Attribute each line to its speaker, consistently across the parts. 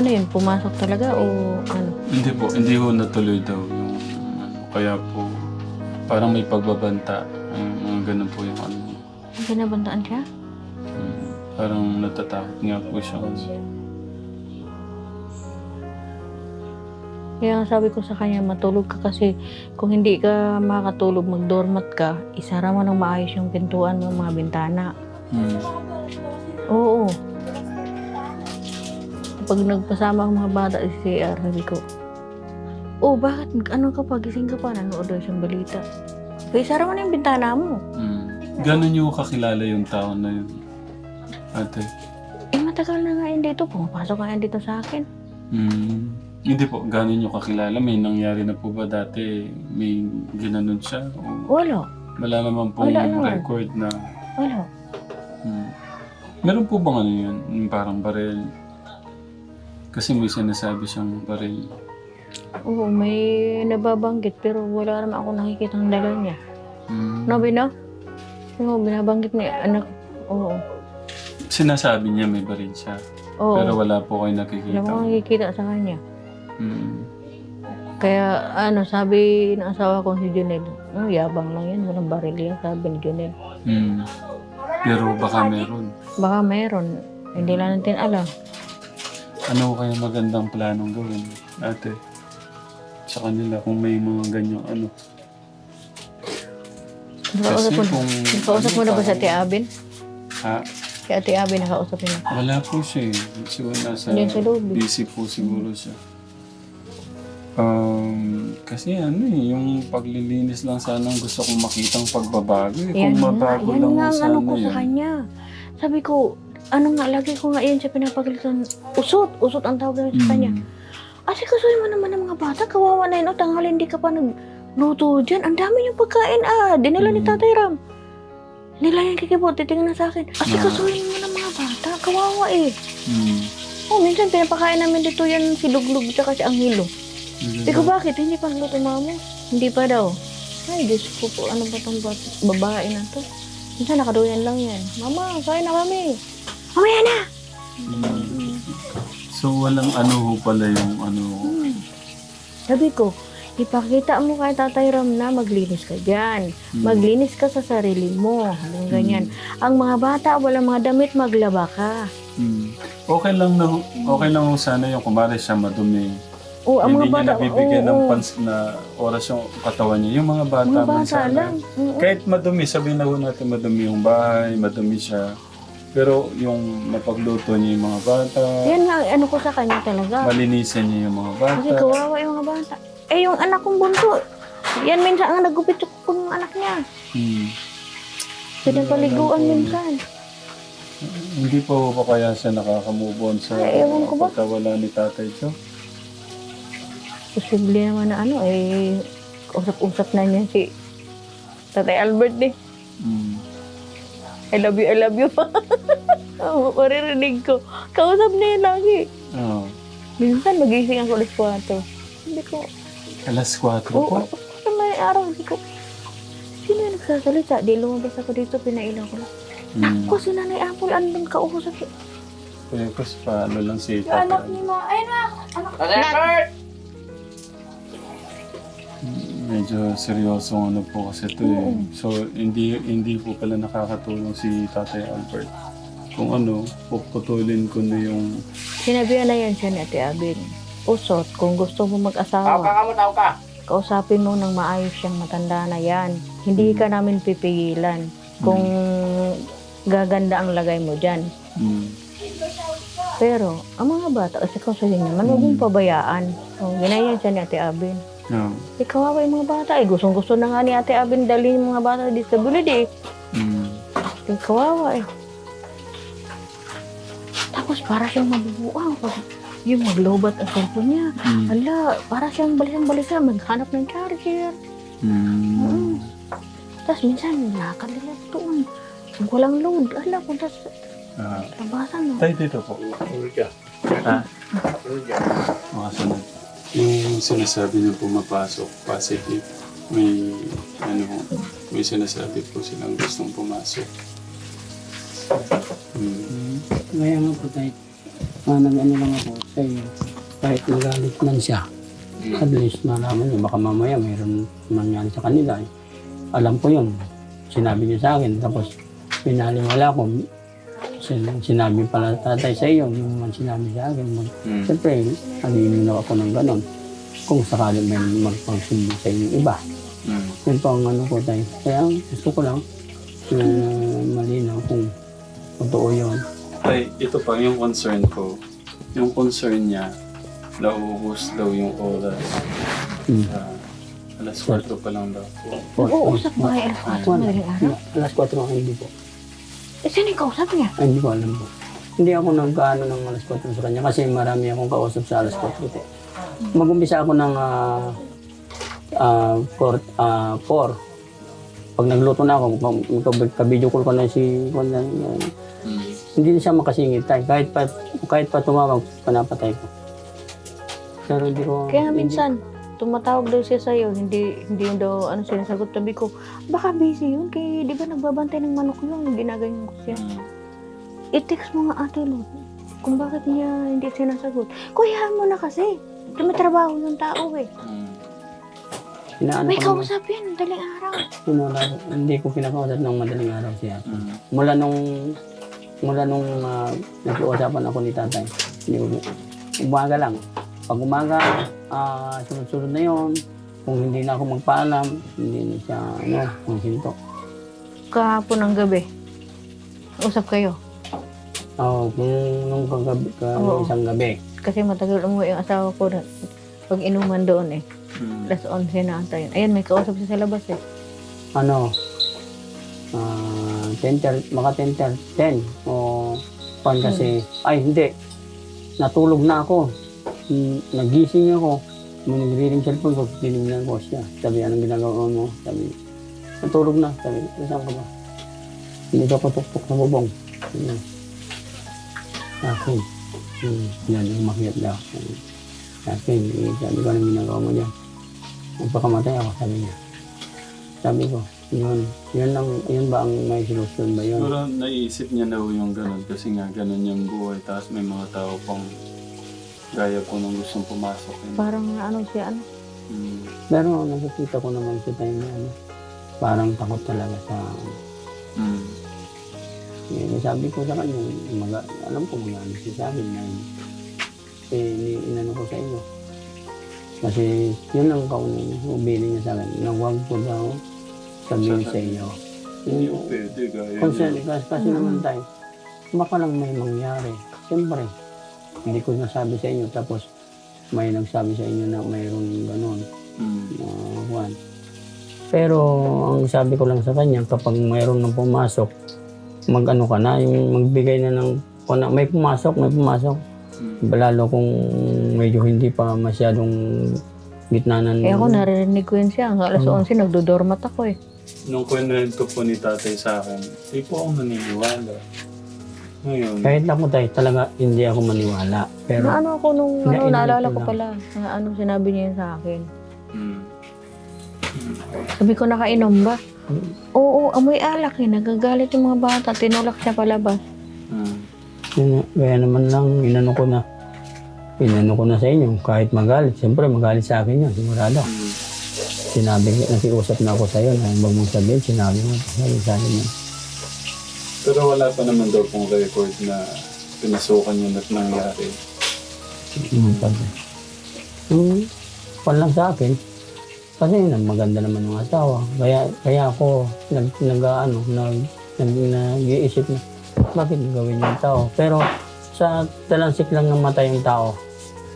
Speaker 1: Ano yun, pumasok talaga o ano?
Speaker 2: Hindi po, hindi ho natuloy daw yung ano, kaya po parang may pagbabanta. Ay, mga ganun po yung ano.
Speaker 1: Binabantaan siya?
Speaker 2: Mm, parang natatakot nga po siya.
Speaker 1: Kaya nga sabi ko sa kanya, matulog ka kasi kung hindi ka makatulog, mag-doormat ka, isara mo ng maayos yung pintuan mo, mga bintana.
Speaker 2: Mm.
Speaker 1: Oo. Pag nagpasama ang mga bata sa CR, sabi ko, Oh, bakit? Ano ka pa? Gising ka pa? Nanood daw siyang balita. Kaya isara mo na yung bintana mo.
Speaker 2: Mm. Gano'n niyo kakilala yung tao na yun? Ate?
Speaker 1: Eh, matagal na nga yun dito. Pumapasok nga yan dito sa akin.
Speaker 2: Mm. Hindi po, gano'n niyo kakilala? May nangyari na po ba dati? May ginanon siya? O
Speaker 1: Wala.
Speaker 2: wala naman pong
Speaker 1: Wala naman.
Speaker 2: record na...
Speaker 1: Wala.
Speaker 2: Mm. Meron po bang ano yun? Yung parang baril? Kasi may sinasabi siyang baril.
Speaker 1: Oo, may nababanggit pero wala naman ako nakikita ang dala niya.
Speaker 2: Mm.
Speaker 1: No, Bino? Oo, binabanggit ni anak. Oo.
Speaker 2: Sinasabi niya may baril siya.
Speaker 1: Oo.
Speaker 2: Pero wala po kayo
Speaker 1: Wala
Speaker 2: nakikita.
Speaker 1: akong nakikita sa kanya.
Speaker 2: Mm.
Speaker 1: Kaya ano, sabi ng asawa ko si Junel, oh, yabang lang yan, walang baril yan, sabi ni Junel.
Speaker 2: Mm. Pero baka meron.
Speaker 1: Baka meron, hindi lang natin alam.
Speaker 2: Ano kaya magandang planong gawin, ate? Sa kanila kung may mga ganyang ano.
Speaker 1: Nakausap mo,
Speaker 2: kung...
Speaker 1: nakausap mo na ba sa Ate
Speaker 2: parang-
Speaker 1: Abin?
Speaker 2: Ha?
Speaker 1: Si Ate Abin nakausap mo na.
Speaker 2: Wala po siya eh. Siguro nasa...
Speaker 1: Sa loob eh.
Speaker 2: Busy po siguro siya. Um, kasi ano eh, yung paglilinis lang sana ang gusto kong makitang pagbabago eh.
Speaker 1: Yan
Speaker 2: Kung
Speaker 1: nga,
Speaker 2: mabago
Speaker 1: yan
Speaker 2: lang
Speaker 1: nga ang
Speaker 2: sana
Speaker 1: ano ko sa
Speaker 2: yan.
Speaker 1: kanya. Sabi ko, ano nga, lagi ko nga yun siya pinapagalitan. Usot, usot ang tawag namin sa kanya.
Speaker 2: Mm.
Speaker 1: Ate, kasuhin mo naman ng mga bata. Kawawa na yun. O, tanghal, hindi ka pa nagluto dyan. Ang dami yung pagkain, ah. Dinala ni
Speaker 2: Mm.
Speaker 1: Tatay Ram. Nila yung kikibot. Titingnan na sa akin. Ate,
Speaker 2: Ah.
Speaker 1: kasuhin mo ng mga bata. Kawawa eh.
Speaker 2: Mm.
Speaker 1: Oh, minsan pinapakain namin dito yan si Luglug tsaka si Anghilo.
Speaker 2: Mm.
Speaker 1: Ikaw bakit? Hindi pa luto mamo? Hindi pa daw. Ay, Diyos ko po. Ano ba itong bat- babae na to? Minsan nakaduyan lang yan. Mama, kain na kami. Mamaya na!
Speaker 2: So walang ano ho pala yung ano...
Speaker 1: Hmm. Sabi ko, ipakita mo kay Tatay Ram na maglinis ka dyan.
Speaker 2: Mm.
Speaker 1: Maglinis ka sa sarili mo. Hanggang ganyan. Ang mga bata, walang mga damit, maglaba ka.
Speaker 2: Mm. Okay lang na, okay lang ho sana yung kumari siya madumi.
Speaker 1: O, ang
Speaker 2: Hindi
Speaker 1: mga
Speaker 2: niya
Speaker 1: bata,
Speaker 2: nabibigyan
Speaker 1: oo,
Speaker 2: ng
Speaker 1: oo.
Speaker 2: pans na oras yung katawan niya. Yung mga bata,
Speaker 1: Mga
Speaker 2: man
Speaker 1: bata
Speaker 2: sana.
Speaker 1: lang. Oo.
Speaker 2: Kahit madumi, sabihin na ho natin madumi yung bahay, madumi siya. Pero yung napagluto niya yung mga bata,
Speaker 1: Yan nga, ano ko sa kanya talaga.
Speaker 2: malinisan niya yung mga bata.
Speaker 1: Kasi kawawa yung mga bata. Eh, yung anak kong bunso, yan minsan ang nagupit ko ng anak niya.
Speaker 2: Hmm.
Speaker 1: Pinapaliguan minsan.
Speaker 2: Hindi pa ho ba kaya siya nakaka-move on sa
Speaker 1: Ay, ewan ko ba?
Speaker 2: pagkawala ni Tatay Joe?
Speaker 1: Posible naman na ano, eh, usap-usap na niya si Tatay Albert eh.
Speaker 2: Hmm.
Speaker 1: I love you, I love you. Oo, maririnig ko. Kausap niya yun lagi.
Speaker 2: Oh.
Speaker 1: Minsan magising ako alas 4. Hindi ko,
Speaker 2: Alas 4
Speaker 1: oo,
Speaker 2: po.
Speaker 1: sa may araw, hindi ko, sino yung nagsasalita? Di lumabas ako dito, pinailan ko lang.
Speaker 2: Hmm.
Speaker 1: Ako, si Nanay Apple, ano nang kausap?
Speaker 2: Kuya Kus, paano lang si
Speaker 1: Yung anak ni Ma, ay na, anak
Speaker 2: Medyo seryosong ano po kasi ito eh. So, hindi hindi po pala nakakatulong si Tatay Albert. Kung ano, puputulin ko na yung...
Speaker 1: Sinabihan na yan siya ni Ate Abin. Usot, kung gusto mo
Speaker 3: Tao ka
Speaker 1: mag-asawa,
Speaker 3: ka mo, tao ka.
Speaker 1: kausapin mo ng maayos siyang matanda na yan. Hindi ka namin pipigilan kung gaganda ang lagay mo dyan.
Speaker 2: Mm,
Speaker 1: Pero, ang mga bata, kasi kausahin naman, huwag mong pabayaan. O, ginayan siya ni Ate Abin.
Speaker 2: Yeah.
Speaker 1: Eh, kawawa yung mga bata. Eh, gustong gusto na nga ni Ate Abin dalhin yung mga bata sa disability.
Speaker 2: Mm,
Speaker 1: Eh, kawawa eh. Tapos, para siyang mabubuang. Pag yung maglobat ang cellphone niya.
Speaker 2: mm,
Speaker 1: Ala, para siyang balisan-balisan, maghanap ng charger.
Speaker 2: mm.
Speaker 1: Tapos minsan, nakakalilat doon. Pag walang load, ala, punta sa
Speaker 2: Ah,
Speaker 1: labasan. No?
Speaker 2: tayo dito po. Ah. Yung sinasabi niyo pumapasok, positive, may ano, may sinasabi po silang gustong pumasok. Mm.
Speaker 4: Kaya nga po tayo. Ah, nag-ano lang ako sa iyo. Kahit magalit man siya, at least malaman niya, baka mamaya mayroon mangyari sa kanila. eh. Alam ko yun. Sinabi niya sa akin. Tapos, pinaliwala ko. Sin- Sinabi pala tatay sa iyo, yung man sinabi sa akin. Mag-
Speaker 2: Mm.
Speaker 4: Siyempre, nalilinaw ako ng ganon. Kung sakali may magpagsundo sa inyo iba.
Speaker 2: Mm.
Speaker 4: Yun po ang ano ko tayo. Kaya gusto ko lang na malinaw kung totoo yun.
Speaker 2: Tay, ito pa yung concern ko. Yung concern niya, nauubos daw yung oras.
Speaker 4: Hmm.
Speaker 2: Ah, alas 4 pa lang daw po.
Speaker 1: Nag-uusap ba kayo alas 4
Speaker 4: Wala.
Speaker 1: madaling araw?
Speaker 4: Alas 4 ako hindi po.
Speaker 1: Eh, saan yung kausap niya?
Speaker 4: Ay, hindi ko alam po. Hindi ako nagkaano ng alas 4 sa kanya kasi marami akong kausap sa alas 4. Ito. Mag-umpisa ako ng ah ah, four- ah, 4. Pag nagluto na ako, call ko na si kung na-
Speaker 2: Mm.
Speaker 4: hindi na siya makasingit tayo. Kahit pa, kahit pa tumawag, panapatay ko. Pero hindi ko...
Speaker 1: Kaya minsan, tumatawag daw siya sa'yo, hindi, hindi yun daw ano sinasagot. Sabi ko, baka busy yun, kaya di ba nagbabantay ng manok yun, ginaganyan ko siya.
Speaker 2: Mm.
Speaker 1: I-text mo nga ate Lord, kung bakit niya hindi sinasagot. Kuya mo na kasi, may trabaho yung tao eh.
Speaker 2: Mm.
Speaker 4: Inaano
Speaker 1: May
Speaker 4: ko
Speaker 1: kausap yan, daling araw.
Speaker 4: Sinula, hindi ko pinakausap ng madaling araw siya.
Speaker 2: Mm.
Speaker 4: Mula nung mula nung uh, nag-uusapan ako ni tatay, hindi ko, umaga lang. Pag umaga, ah sunod-sunod na yon. Kung hindi na ako magpaalam, hindi na siya, ano, kung sinto.
Speaker 1: Kahapon ng gabi, usap kayo.
Speaker 4: Oo, kung nung kagabi, ka,
Speaker 1: Oo.
Speaker 4: isang gabi,
Speaker 1: Kasi matagal umuwi yung asawa ko na pag inuman doon eh.
Speaker 2: Mm.
Speaker 1: Alas 11 na ata yun. Ayan, may kausap siya sa labas eh.
Speaker 4: ano, ah 10, ter- maka 10, ter- 10, o, pan kasi, ay hindi, natulog na ako, Hmm, nagising ako, may nagre-ring cellphone ko, tinignan ko siya, sabi, anong ginagawa mo? Sabi, natulog na, sabi, saan ka ba? Hindi ka patuktok na bubong. Ano? Sa akin. Hmm, yan, umakyat daw. Sabi, Sa akin, eh, sabi ko, anong ginagawa mo dyan? Magpakamatay ako, sabi niya. Sabi ko, yun, yun lang, yun ba ang may solusyon ba yun?
Speaker 2: Siguro naisip niya na yung ganun kasi nga ganun yung buhay. Tapos may mga tao pang gaya po nung gustong pumasok. Yun.
Speaker 1: Parang ano siya, ano.
Speaker 2: Mm.
Speaker 4: Pero nakikita ko naman sa time na ano, parang takot talaga sa,
Speaker 2: Mm.
Speaker 4: eh, sabi ko sa kanya, mag, alam ko mga ano siya sa akin na, eh, ni- inano ko sa inyo. Kasi yun ang kaunang ubili niya sa akin, na huwag ko daw sabihin sa inyo.
Speaker 2: Hindi
Speaker 4: Yung,
Speaker 2: po pwede gaya
Speaker 4: kasi,
Speaker 2: niya.
Speaker 4: kasi, kasi naman tayo, baka lang may mangyari. Siyempre, hindi ko nasabi sa inyo, tapos may nagsabi sa inyo na mayroon ganun.
Speaker 2: Mm.
Speaker 4: uh, Juan. Pero ang sabi ko lang sa kanya, kapag mayroon nang pumasok, mag-ano ka na, yung magbigay na ng, kung na, may pumasok, may pumasok.
Speaker 2: Mm.
Speaker 4: Lalo kung medyo hindi pa masyadong gitnanan.
Speaker 1: Eh ako naririnig ko yun siya. Hanggang alas 11, nagdodormat ako eh.
Speaker 2: Nung kwento po ni tatay sa akin, di po ako naniniwala. Ngayon,
Speaker 4: Kahit ako tayo, talaga hindi ako maniwala. Pero
Speaker 1: na ano ako nung, ano, naalala
Speaker 4: ko
Speaker 1: pala. Na ano, sinabi niya yun sa akin.
Speaker 2: mm.
Speaker 1: Sabi ko, nakainom ba? Oo, amoy alak eh. Nagagalit yung mga bata. Tinulak siya palabas.
Speaker 2: Mm.
Speaker 4: yun, kaya naman lang, inano ko na. Inano ko na sa inyo, kahit magalit. Siyempre, magalit sa akin yun, sigurado.
Speaker 2: Mm.
Speaker 4: Sinabi, nakiusap na ako sa'yo na huwag mong sabihin, sinabi mo, sabi sa akin yun.
Speaker 2: Pero wala pa naman daw pong record na pinasukan yun at nangyari.
Speaker 4: Yung pag, yung pan lang sa akin, kasi yun, maganda naman yung asawa. Kaya, kaya ako, nag, nag, ano, nag, nag, nag-iisip na, bakit gawin yung tao? Pero, sa talansik lang ng mata yung tao,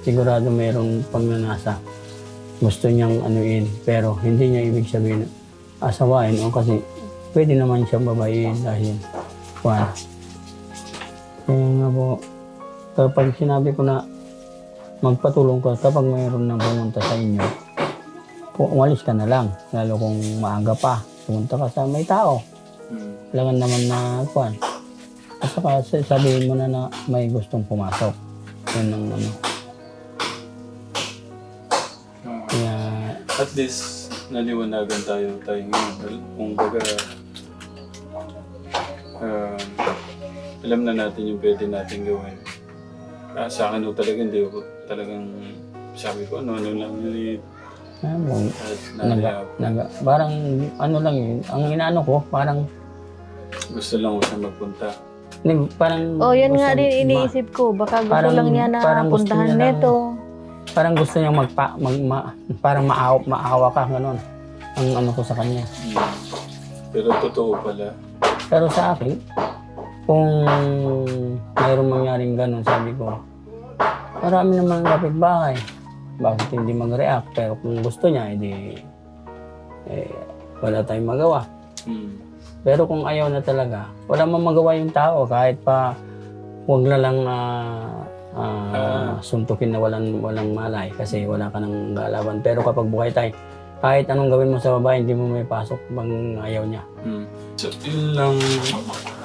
Speaker 4: sigurado mayroong pagnanasa. Gusto niyang anuin, pero hindi niya ibig sabihin asawain o kasi pwede naman siyang babayin dahil kuwan. Kaya nga po, kapag sinabi ko na magpatulong ka kapag mayroon nang pumunta sa inyo, umalis ka na lang. Lalo kung maaga pa, pumunta ka sa may tao. Kailangan naman na kuwan. At saka sa- sabihin mo na na may gustong pumasok. Yun ang ano.
Speaker 2: Mm.
Speaker 4: Kaya,
Speaker 2: At least, naliwanagan tayo tayo ngayon. Kung baga, alam na natin yung pwede natin gawin. Ah, sa akin ho talaga, hindi ko talagang sabi ko, ano, ano lang yun eh.
Speaker 4: Ah, mo-
Speaker 2: At
Speaker 4: naga,
Speaker 2: nalaya.
Speaker 4: naga, parang ano lang yun, ang inaano ko, parang,
Speaker 2: Gusto lang ko siya magpunta.
Speaker 4: nag- parang...
Speaker 1: Oh, yan nga
Speaker 4: gusto
Speaker 1: rin
Speaker 4: ma-
Speaker 1: iniisip ko. Baka gusto
Speaker 4: Parang-
Speaker 1: lang niya na
Speaker 4: parang gusto
Speaker 1: puntahan
Speaker 4: niya lang-
Speaker 1: neto.
Speaker 4: Parang gusto niya magpa, mag, ma, parang maaw, maawa ka, gano'n. Ang ano ko sa kanya.
Speaker 2: Hmm. Pero totoo pala.
Speaker 4: Pero sa akin, kung mayroong mangyaring ganun, sabi ko, marami naman ang kapitbahay. Bakit hindi mag-react? Pero kung gusto niya, edi eh, wala tayong magawa.
Speaker 2: Hmm.
Speaker 4: Pero kung ayaw na talaga, wala mang magawa yung tao kahit pa huwag na lang ah, ah, suntukin na walang, walang malay kasi wala ka ng galawan. Pero kapag buhay tayo, kahit anong gawin mo sa babae, hindi mo may pasok bang ayaw niya.
Speaker 2: Hmm. So, yun lang,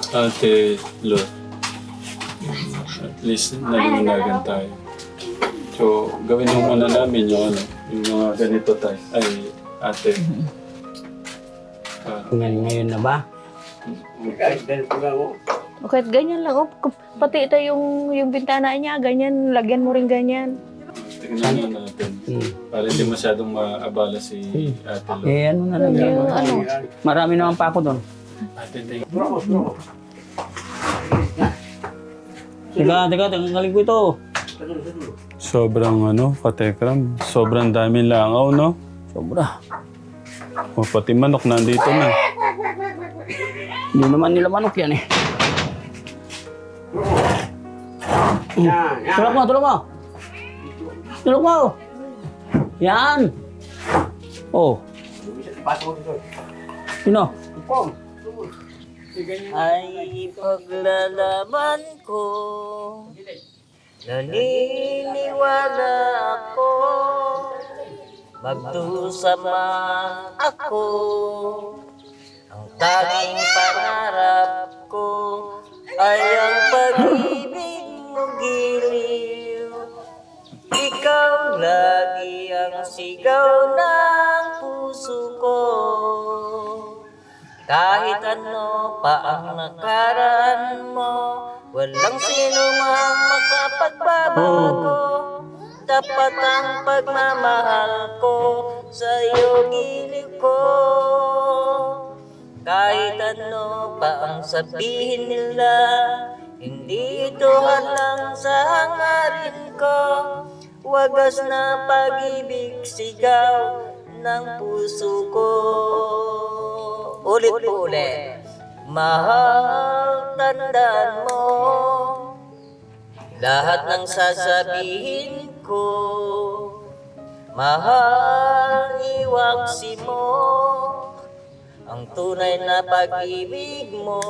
Speaker 2: ate Lot. At least, nalimunagan tayo. So, gawin mo muna namin yung ano, yung mga ganito tayo. Ay, ate. Ah,
Speaker 4: Ngayon, ngayon na ba?
Speaker 3: Kahit ganito lang ako.
Speaker 1: O kahit ganyan lang. Oh, k- pati ito yung, yung bintana niya, ganyan. Lagyan mo rin ganyan.
Speaker 2: tingnan na natin.
Speaker 4: Hmm.
Speaker 2: Para hindi masyadong maabala si ate Lot.
Speaker 4: Eh, ano na lang.
Speaker 1: Yung ano.
Speaker 4: Marami naman pa ako doon.
Speaker 2: Ate, thank
Speaker 3: Bro, bro.
Speaker 4: Teka, teka, tanggalin ko ito.
Speaker 2: Sobrang ano, katekram. Sobrang daming langaw, no?
Speaker 4: Sobra.
Speaker 2: O, pati manok nandito na.
Speaker 4: Hindi naman nila manok yan eh. Tulak mo, tulak mo. Tulak mo. Yan. Oh,
Speaker 3: dito.
Speaker 4: sino?
Speaker 5: Ay paglalaban ko. Naniniwala ako. Magdusa man ako. Ang tanging pangarap ko Ay ang pag-ibig mo giliw. Ikaw lagi ang sigaw ng puso ko kahit ano pa ang nakaraan mo, walang sino mang makapagbabago. Dapat ang pagmamahal ko sa'yo giliw ko. Kahit ano pa ang sabihin nila, hindi ito halang sa hangarin ko. Wagas na pag-ibig sigaw ng puso ko. Ulit po ulit. Mahal, tandaan mo. Lahat ng sasabihin ko Mahal, iwaksi mo. Ang tunay na pag-ibig mo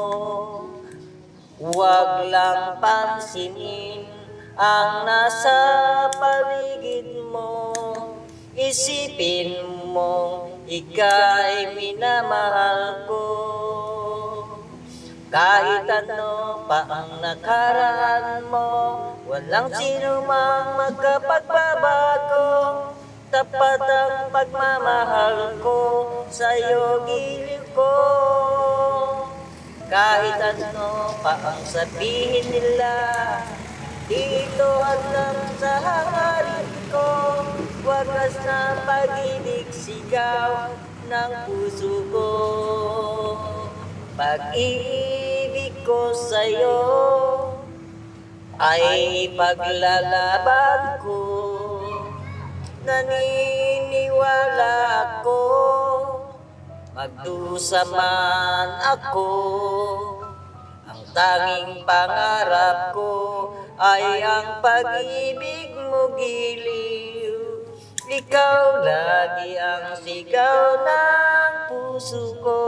Speaker 5: Huwag lang pansinin ang nasa paligid mo. Isipin mo, ika'y minamahal ko. Kahit ano pa ang nakaraan mo Walang sino mang magkapagbabago. Tapat ang pagmamahal ko Sa'yo giliw ko. Kahit ano pa ang sabihin nila Dito hanggang sa hangarin ko. Wagas na pag-ibig sigaw ng puso ko. Pag-ibig ko sa'yo Ay paglalaban ko. Naniniwala ako Magdusa man ako. Ang tanging pangarap ko Ay ang pag-ibig mo giliw Ikaw lagi ang sigaw ng puso ko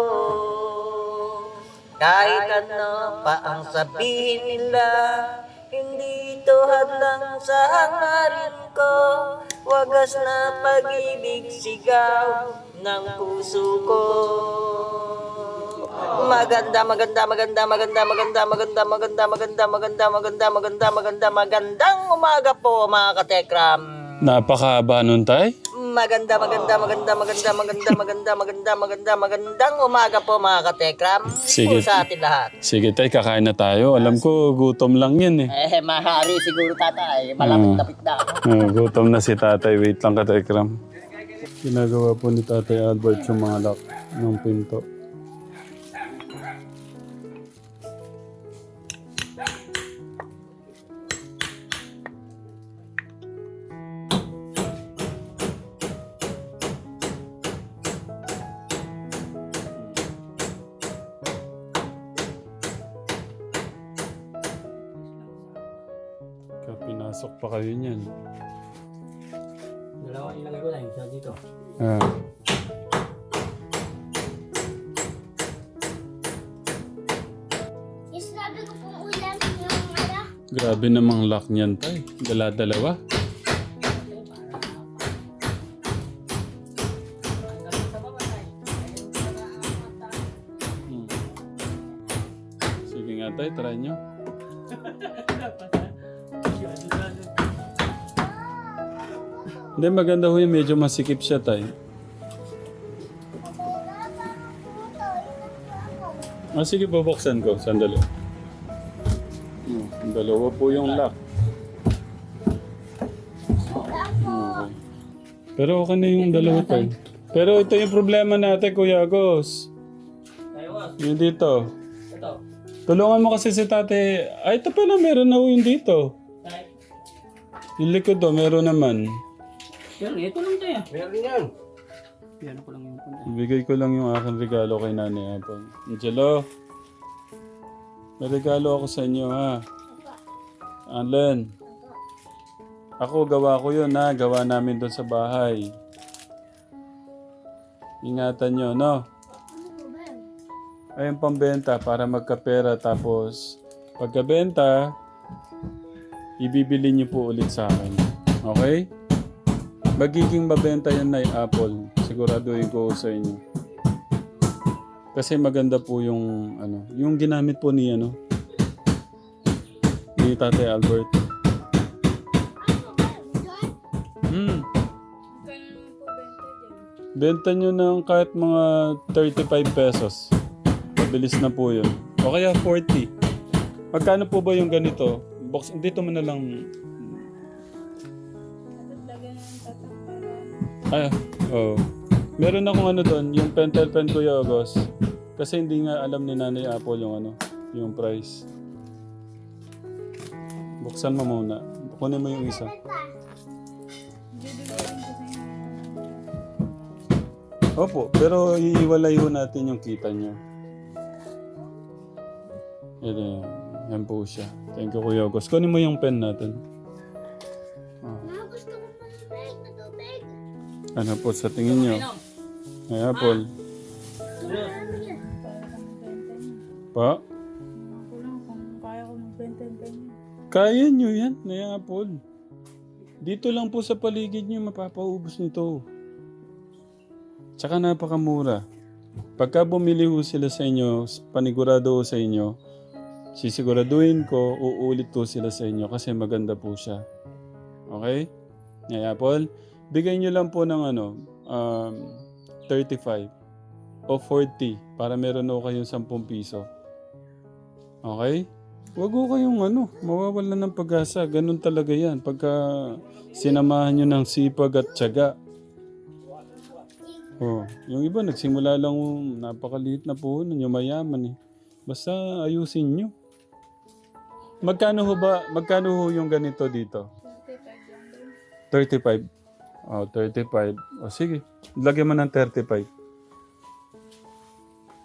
Speaker 5: Kahit ano pa ang sabihin nila Hindi ito hadlang sa hangarin ko Wagas na pag-ibig sigaw ng puso ko Maganda, maganda, maganda, maganda, maganda, maganda, maganda, maganda, maganda, maganda, maganda, maganda, magandang umaga po mga katekram.
Speaker 2: Napakahaba nun, tay?
Speaker 5: Maganda, maganda, maganda, maganda, maganda, maganda, maganda, maganda, magandang umaga po mga katekram.
Speaker 2: Sige.
Speaker 5: Po sa atin lahat.
Speaker 2: Sige tay, kakain na tayo. Alam ko, gutom lang yan eh.
Speaker 5: Eh, mahari siguro tatay. Malapit-lapit na ako.
Speaker 2: Ah, gutom na si tatay. Wait lang ka, Tekram. Ginagawa po ni tatay Albert yung mga lock ng pinto. Kayo niyan.
Speaker 4: Dalawa ilagay ko lang, isa dito.
Speaker 2: Ah.
Speaker 6: Yung sinabi ko pong ulam yung ano,
Speaker 2: Grabe namang lock niyan, tay. Dala-dalawa. Hindi, maganda ho yun. Medyo masikip siya, tay. Ah, sige, bubuksan ko. Sandali. Hmm, dalawa po yung lock. Pero okay na yung dalawa tayo. Pero ito yung problema natin, Kuya Agos. Yung dito.
Speaker 4: Ito.
Speaker 2: Tulungan mo kasi si tate. Ay, ito pala, meron na yung dito. Yung likod do, meron naman.
Speaker 4: Pero ito lang tayo.
Speaker 3: Meron yan.
Speaker 4: Yan ko lang yung punta.
Speaker 2: Ibigay ko lang yung aking regalo kay Nanay Apple. Angelo, may regalo ako sa inyo ha. Alan. Ako, gawa ko yun ha. Gawa namin doon sa bahay. Ingatan nyo, no? Ayun pambenta para magkapera tapos pagkabenta, ibibili niyo po ulit sa akin. Okay? Magiging mabenta yan na Apple. Siguraduhin ko sa inyo. Kasi maganda po yung ano, yung ginamit po ni ano ni Tate Albert. Hmm. Benta nyo ng kahit mga 35 pesos. Mabilis na po yun. O kaya 40. Magkano po ba yung ganito? Box, dito mo na lang. Ay, oh. Meron akong ano doon, yung pentel pen ko Yogos. Kasi hindi nga alam ni Nanay Apple yung ano, yung price. Buksan mo muna. Kunin mo yung isa. Opo, pero iiwalay ho natin yung kita nyo. Ito yan. Yan po siya. Thank you, Kuya August. Kunin mo yung pen natin. Ano po sa tingin nyo? Ay, Apple. Pa? Kaya nyo yan, Nay Apple. Dito lang po sa paligid nyo, mapapaubos nito. Tsaka napakamura. Pagka bumili ho sila sa inyo, panigurado sa inyo, sisiguraduhin ko, uulit po sila sa inyo kasi maganda po siya. Okay? Nay Apple, bigay nyo lang po ng ano, um, 35 o 40 para meron ho kayong 10 piso. Okay? Huwag ho kayong ano, mawawalan ng pag-asa. Ganun talaga yan. Pagka sinamahan nyo ng sipag at tiyaga. Oh, yung iba nagsimula lang napakaliit na puhunan, yung mayaman eh. Basta ayusin nyo. Magkano ho ba, magkano ho yung ganito dito? 35. Oh, 35. O sige, lagyan mo ng 35.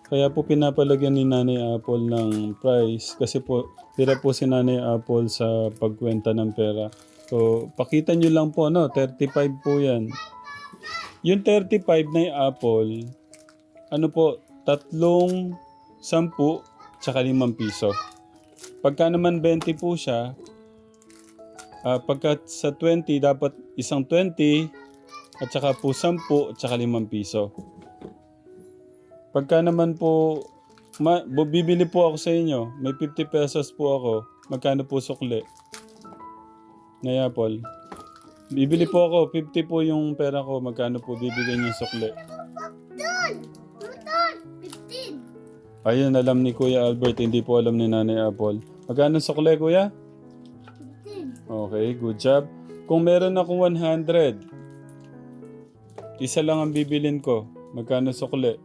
Speaker 2: Kaya po pinapalagyan ni Nanay Apple ng price kasi po tira po si Nanay Apple sa pagkwenta ng pera. So, pakita nyo lang po, no? 35 po yan. Yung 35 na yung apple, ano po, tatlong sampu tsaka limang piso. Pagka naman 20 po siya, ah, pagka sa 20, dapat isang 20 at saka po 10 at saka limang piso. Pagka naman po, ma, bibili po ako sa inyo, may 50 pesos po ako, magkano po sukli? Na apple? Bibili po ako. 50 po yung pera ko. Magkano po bibigyan yung!
Speaker 6: 15!
Speaker 2: Ayun, alam ni Kuya Albert. Hindi po alam ni Nanay Apple. Magkano sukle, Kuya?
Speaker 6: 15!
Speaker 2: Okay, good job. Kung meron ako 100, isa lang ang bibilin ko. Magkano sukle?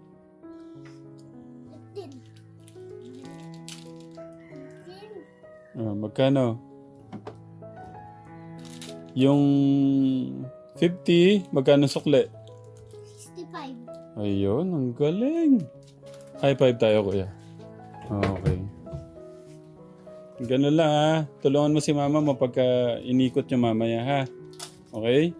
Speaker 6: 15! 15!
Speaker 2: Ah, magkano? Yung 50, magkano sukle?
Speaker 6: 65!
Speaker 2: Ayun, ang galing. High five tayo, kuya. Okay. Ganun lang ha. Tulungan mo si mama mo pagka inikot yung mamaya ha. Okay?